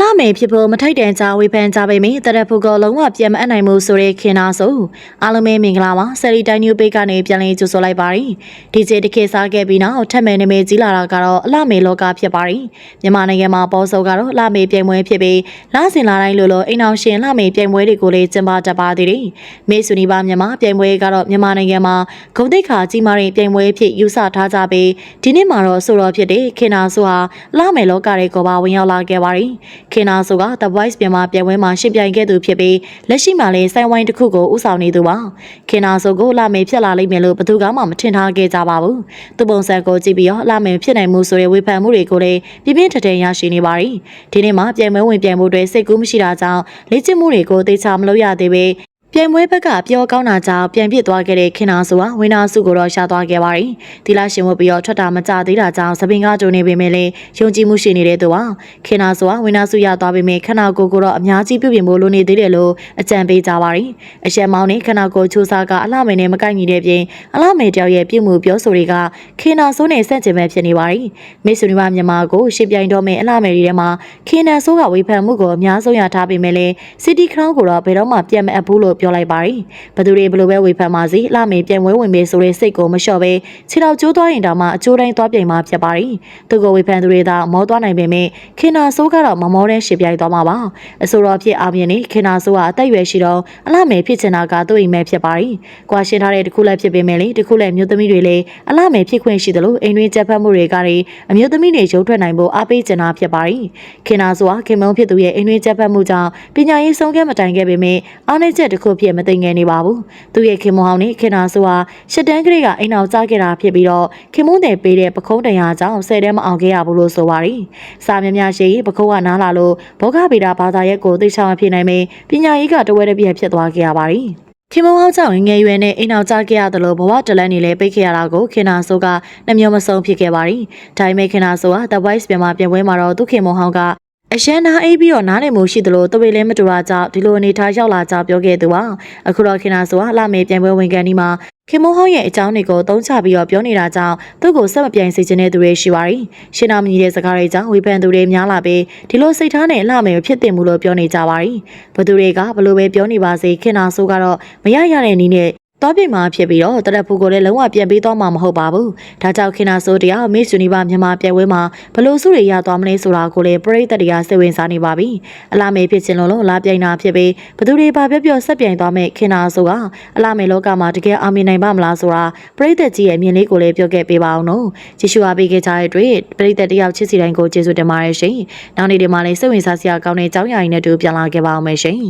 လှမယ်ဖြစ်ဖို့မထိုက်တန်ကြဝေဖန်ကြပေမယ့်တရက်ဖို့ကလုံးဝပြန်မအပ်နိုင်မှုဆိုတဲ့ခင်နာဆိုအားလုံးပဲမင်္ဂလာပါဆယ်ရီတိုင်းနျူပေကနေပြန်လည်ကြိုဆိုလိုက်ပါရီဒီကျေတစ်ခေတ်စားခဲ့ပြီးနောက်ထပ်မယ်နာမည်ကြီးလာတာကတော့အလှမယ်လောကဖြစ်ပါရီမြန်မာနိုင်ငံမှာပေါ်စောကတော့လှမယ်ပြိုင်ပွဲဖြစ်ပြီးလဆင်လာတိုင်းလိုလိုအိမ်အောင်ရှင်လှမယ်ပြိုင်ပွဲတွေကိုလည်းကျင်းပတတ်ပါသေးတယ်မေဆူနီပါမြန်မာပြိုင်ပွဲကတော့မြန်မာနိုင်ငံမှာဂုံတိတ်ခါကြီးမားတဲ့ပြိုင်ပွဲဖြစ်ယူဆထားကြပြီးဒီနေ့မှာတော့ဆိုတော့ဖြစ်တဲ့ခင်နာဆိုဟာလှမယ်လောကတွေကိုပါဝင်ရောက်လာခဲ့ပါရီခင်နာဆိုက The Voice မြန်မာပြိုင်ပွဲမှာရှင်ပြိုင်ခဲ့သူဖြစ်ပြီးလက်ရှိမှာလည်းစိုင်းဝိုင်းတစ်ခုကိုဥဆောင်နေသူပါခင်နာဆိုကိုလာမေဖြစ်လာလိမ့်မယ်လို့ဘယ်သူမှမထင်ထားခဲ့ကြပါဘူးသူပုံစံကိုကြည့်ပြီးတော့လာမေဖြစ်နိုင်မှုဆိုတဲ့ဝေဖန်မှုတွေကိုလည်းပြင်းပြင်းထန်ထန်ရရှိနေပါပြီဒီနေ့မှာပြိုင်ပွဲဝင်ပြိုင်မှုတွေစိတ်ကူးမရှိတာကြောင့်လေ့ကျင့်မှုတွေကိုသေချာမလုပ်ရသေးပေ ပြိုင်ပွဲဘက်ကပျော်ကောင်းတာကြောင့်ပြန်ပြစ်သွားခဲ့တဲ့ခင်နာဆိုဟာဝင်းနာစုကိုတော့ရှာသွားခဲ့ပါတယ်။ဒီလရှင်ဝတ်ပြီးတော့ထွက်တာမကြသေးတာကြောင့်သပင်ကားကြုံနေပေမဲ့လည်းယုံကြည်မှုရှိနေတဲ့သူဟာခင်နာဆိုဟာဝင်းနာစုရသွားပေမဲ့ခန္ဓာကိုယ်ကိုတော့အများကြီးပြုပြင်ဖို့လိုနေသေးတယ်လို့အကြံပေးကြပါတယ်။အရှက်မောင်းနဲ့ခန္ဓာကိုယ်ချိုးစားကအလှမယ်နဲ့မကိုက်ညီတဲ့ပြင်အလှမယ်တယောက်ရဲ့ပြုမှုပြောဆိုတွေကခင်နာဆိုးနဲ့ဆန့်ကျင်ဘက်ဖြစ်နေပါတယ်။မိတ်ဆွေတွေမြန်မာကိုရှင်းပြိုင်တော့မယ့်အလှမယ်တွေထဲမှာခင်နာဆိုးကဝေဖန်မှုကိုအများဆုံးရထားပေမဲ့လည်း City Crown ကိုတော့ဘယ်တော့မှပြန်မအပ်ဘူးလို့ပြောလိုက်ပါတယ်။ဘသူတွေဘလို့ပဲဝေဖန်ပါစေလှမေပြန်ဝဲဝင်ပေးဆိုတဲ့စိတ်ကိုမလျှော့ပဲခြေတော်ကျိုးသွားရင်တောင်မှအကျိုးတိုင်းသွားပြိုင်မှာဖြစ်ပါတယ်။သူကိုဝေဖန်သူတွေသာမောသွားနိုင်ပေမဲ့ခင်နာဆိုးကတော့မမောတဲ့ရှစ်ပြိုင်သွားမှာပါ။အဆိုတော်ဖြစ်အောင်မြင်နေခင်နာဆိုးကအသက်အရွယ်ရှိတော့အလှမေဖြစ်ချင်တာကသူ့အိမ်မဲဖြစ်ပါတယ်။ကွာရှင်းထားတဲ့တခုလည်းဖြစ်ပေမဲ့လေတခုလည်းမျိုးသမီးတွေလည်းအလှမေဖြစ်ခွင့်ရှိတယ်လို့အိမ်တွင်းချက်ဖတ်မှုတွေကလည်းအမျိုးသမီးတွေရုပ်ထွက်နိုင်ဖို့အားပေးချင်တာဖြစ်ပါတယ်။ခင်နာဆိုးကခင်မုံဖြစ်သူရဲ့အိမ်တွင်းချက်ဖတ်မှုကြောင့်ပညာရေးဆုံးခဲ့မတိုင်ခဲ့ပေမဲ့အားနည်းချက်တစ်ခုဖြစ်မသိငယ်နေပါဘူး။သူရဲ့ခင်မုံဟောင်းနဲ့ခင်နာဆိုးဟာရှစ်တန်းကလေးကအိမ်အောင်ကြားခဲ့တာဖြစ်ပြီးတော့ခင်မုံတယ်ပေးတဲ့ပခုံးတရားကြောင့်ဆယ်တန်းမအောင်ခဲ့ရဘူးလို့ဆိုပါတယ်။စာမြများရှိပခုံးကနားလာလို့ဘောဂဗေဒဘာသာရဲ့ကိုသိချောင်ဖြစ်နိုင်ပေပညာရေးကတဝဲတစ်ပြက်ဖြစ်သွားခဲ့ရပါတယ်။ခင်မဟောင်းကြောင့်ငယ်ရွယ်နဲ့အိမ်အောင်ကြခဲ့ရတယ်လို့ဘဝတလန်းနေလဲပိတ်ခဲ့ရတာကိုခင်နာဆိုးကနှမျောမဆုံးဖြစ်ခဲ့ပါရီ။ဒါပေမဲ့ခင်နာဆိုးက The Voice မြန်မာပြန်ပွဲမှာတော့သူခင်မဟောင်းက အရှမ်းနာအိပ်ပြီးတော့နားနေမှုရှိသလိုတဝေလည်းမတူတာကြောင့်ဒီလိုအနေထားရောက်လာကြောင်းပြောခဲ့သူပါအခုတော့ခင်နာဆိုကလှမေပြန်ပွဲဝင်ကန်ဒီမှာခင်မုံဟောင်းရဲ့အကြောင်းတွေကိုသုံးချပြီးတော့ပြောနေတာကြောင့်သူ့ကိုဆက်မပြိုင်စေချင်တဲ့သူတွေရှိပါရီရှင်းနာမညီတဲ့စကားတွေကြောင့်ဝေဖန်သူတွေများလာပြီးဒီလိုစိတ်ထားနဲ့လှမေဖြစ်တင်မှုလို့ပြောနေကြပါရီဘသူတွေကဘလို့ပဲပြောနေပါစေခင်နာဆိုကတော့မရရတဲ့နည်းနဲ့ တော့ပြင်မှာဖြစ်ပြီးတော့တရက်ဖူကိုလည်းလုံးဝပြန်ပေးသွားမှာမဟုတ်ပါဘူး။ဒါကြောင့်ခင်နာဆိုတရားမစ်ယူနီဗာမြန်မာပြဲဝဲမှာဘလို့စုတွေရသွားမလဲဆိုတာကိုလည်းပရိသတ်တွေကစိတ်ဝင်စားနေပါပြီ။အလားမေဖြစ်ခြင်းလုံးလုံးလာပြိုင်တာဖြစ်ပြီးဘသူတွေပါပြောပြောဆက်ပြိုင်သွားမဲ့ခင်နာဆိုကအလားမေလောကမှာတကယ်အောင်မြင်နိုင်ပါမလားဆိုတာပရိသတ်ကြီးရဲ့အမြင်လေးကိုလည်းပြောခဲ့ပေးပါအောင်နော်။ကြည့်ရှုအားပေးခဲ့ကြတဲ့အတွက်ပရိသတ်တယောက်ချစ်စီတိုင်းကိုကျေးဇူးတင်ပါတယ်ရှင်။နောက်နေ့ဒီမှာလည်းစိတ်ဝင်စားစရာကောင်းတဲ့အကြောင်းအရာတွေနဲ့တူပြန်လာခဲ့ပါအောင်မယ်ရှင်။